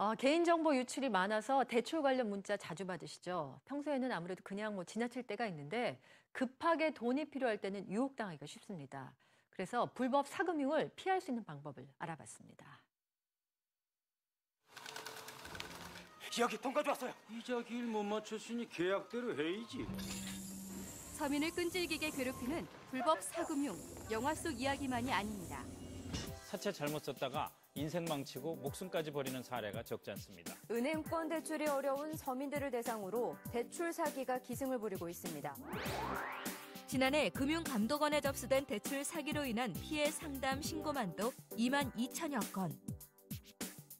아, 개인정보 유출이 많아서 대출 관련 문자 자주 받으시죠? 평소에는 아무래도 그냥 뭐 지나칠 때가 있는데 급하게 돈이 필요할 때는 유혹당하기가 쉽습니다. 그래서 불법 사금융을 피할 수 있는 방법을 알아봤습니다. 여기 돈 가져왔어요. 이자 길못 맞췄으니 계약대로 해야지. 서민을 끈질기게 괴롭히는 불법 사금융, 영화 속 이야기만이 아닙니다. 사채 잘못 썼다가 인생 망치고 목숨까지 버리는 사례가 적지 않습니다. 은행권 대출이 어려운 서민들을 대상으로 대출 사기가 기승을 부리고 있습니다. 지난해 금융감독원에 접수된 대출 사기로 인한 피해 상담 신고만도 2만 2천여 건.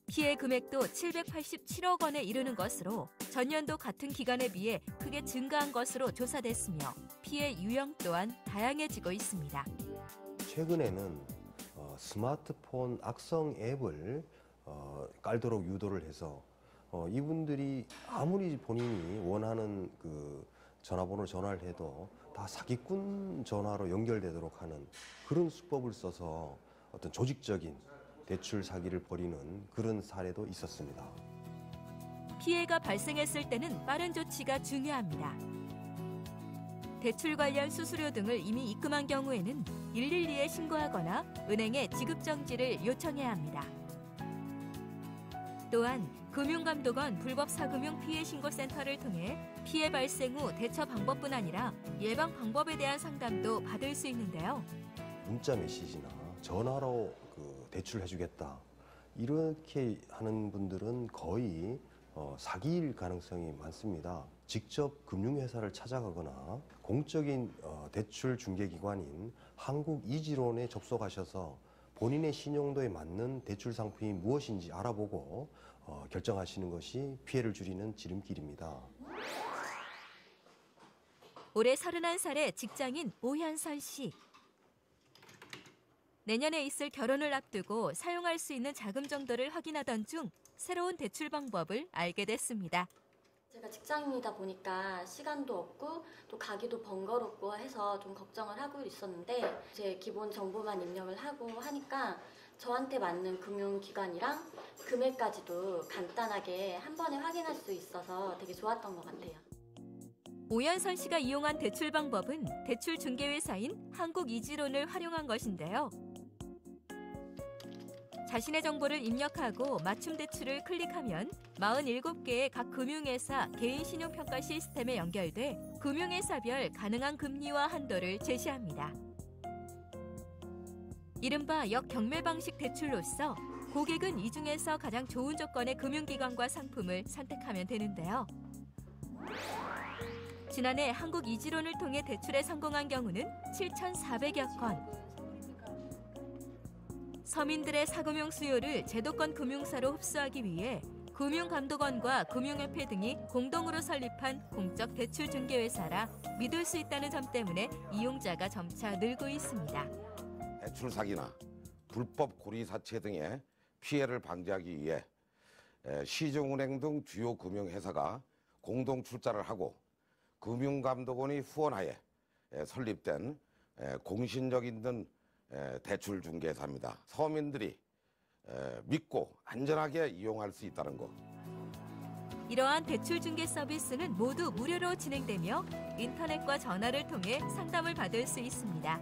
피해 금액도 787억 원에 이르는 것으로 전년도 같은 기간에 비해 크게 증가한 것으로 조사됐으며 피해 유형 또한 다양해지고 있습니다. 최근에는 어, 스마트폰 악성 앱을 어, 깔도록 유도를 해서 어, 이분들이 아무리 본인이 원하는 그 전화번호를 전화를 해도 다 사기꾼 전화로 연결되도록 하는 그런 수법을 써서 어떤 조직적인 대출 사기를 벌이는 그런 사례도 있었습니다. 피해가 발생했을 때는 빠른 조치가 중요합니다. 대출 관련 수수료 등을 이미 입금한 경우에는 112에 신고하거나 은행에 지급 정지를 요청해야 합니다. 또한 금융감독원 불법 사금융 피해 신고센터를 통해 피해 발생 후 대처 방법뿐 아니라 예방 방법에 대한 상담도 받을 수 있는데요. 문자 메시지나 전화로 그 대출해주겠다 이렇게 하는 분들은 거의 어, 사기일 가능성이 많습니다. 직접 금융회사를 찾아가거나 공적인 어, 대출 중개기관인 한국이지론에 접속하셔서 본인의 신용도에 맞는 대출 상품이 무엇인지 알아보고 어, 결정하시는 것이 피해를 줄이는 지름길입니다. 올해 31살의 직장인 오현선 씨. 내년에 있을 결혼을 앞두고 사용할 수 있는 자금 정도를 확인하던 중 새로운 대출 방법을 알게 됐습니다. 제가 직장인이다 보니까 시간도 없고 또 가기도 번거롭고 해서 좀 걱정을 하고 있었는데 제 기본 정보만 입력을 하고 하니까 저한테 맞는 금융기관이랑 금액까지도 간단하게 한 번에 확인할 수 있어서 되게 좋았던 것 같아요. 오연선 씨가 이용한 대출 방법은 대출 중개회사인 한국이지론을 활용한 것인데요. 자신의 정보를 입력하고 맞춤 대출을 클릭하면 47개의 각 금융회사 개인 신용평가 시스템에 연결돼 금융회사별 가능한 금리와 한도를 제시합니다. 이른바 역경매 방식 대출로서 고객은 이 중에서 가장 좋은 조건의 금융기관과 상품을 선택하면 되는데요. 지난해 한국 이지론을 통해 대출에 성공한 경우는 7,400여 건. 서민들의 사금융 수요를 제도권 금융사로 흡수하기 위해 금융감독원과 금융협회 등이 공동으로 설립한 공적 대출 중개회사라 믿을 수 있다는 점 때문에 이용자가 점차 늘고 있습니다. 대출 사기나 불법 고리 사채 등의 피해를 방지하기 위해 시중은행 등 주요 금융회사가 공동 출자를 하고 금융감독원이 후원하에 설립된 공신력 있는 대출 중개사입니다. 서민들이 믿고 안전하게 이용할 수 있다는 것. 이러한 대출 중개 서비스는 모두 무료로 진행되며 인터넷과 전화를 통해 상담을 받을 수 있습니다.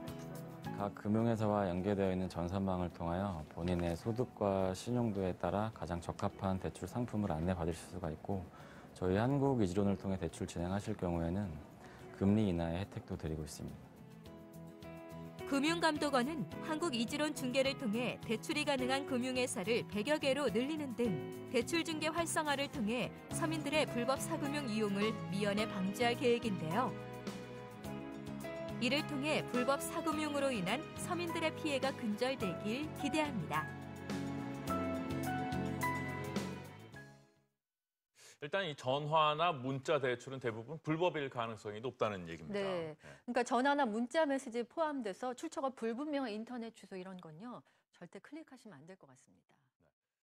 각 금융회사와 연계되어 있는 전산망을 통하여 본인의 소득과 신용도에 따라 가장 적합한 대출 상품을 안내받을 수가 있고 저희 한국 이지론을 통해 대출 진행하실 경우에는 금리 인하의 혜택도 드리고 있습니다. 금융감독원은 한국이지론 중개를 통해 대출이 가능한 금융회사를 100여 개로 늘리는 등 대출 중개 활성화를 통해 서민들의 불법 사금융 이용을 미연에 방지할 계획인데요. 이를 통해 불법 사금융으로 인한 서민들의 피해가 근절되길 기대합니다. 일단 이 전화나 문자 대출은 대부분 불법일 가능성이 높다는 얘기입니다. 네. 그러니까 전화나 문자 메시지 포함돼서 출처가 불분명한 인터넷 주소 이런 건요. 절대 클릭하시면 안 될 것 같습니다.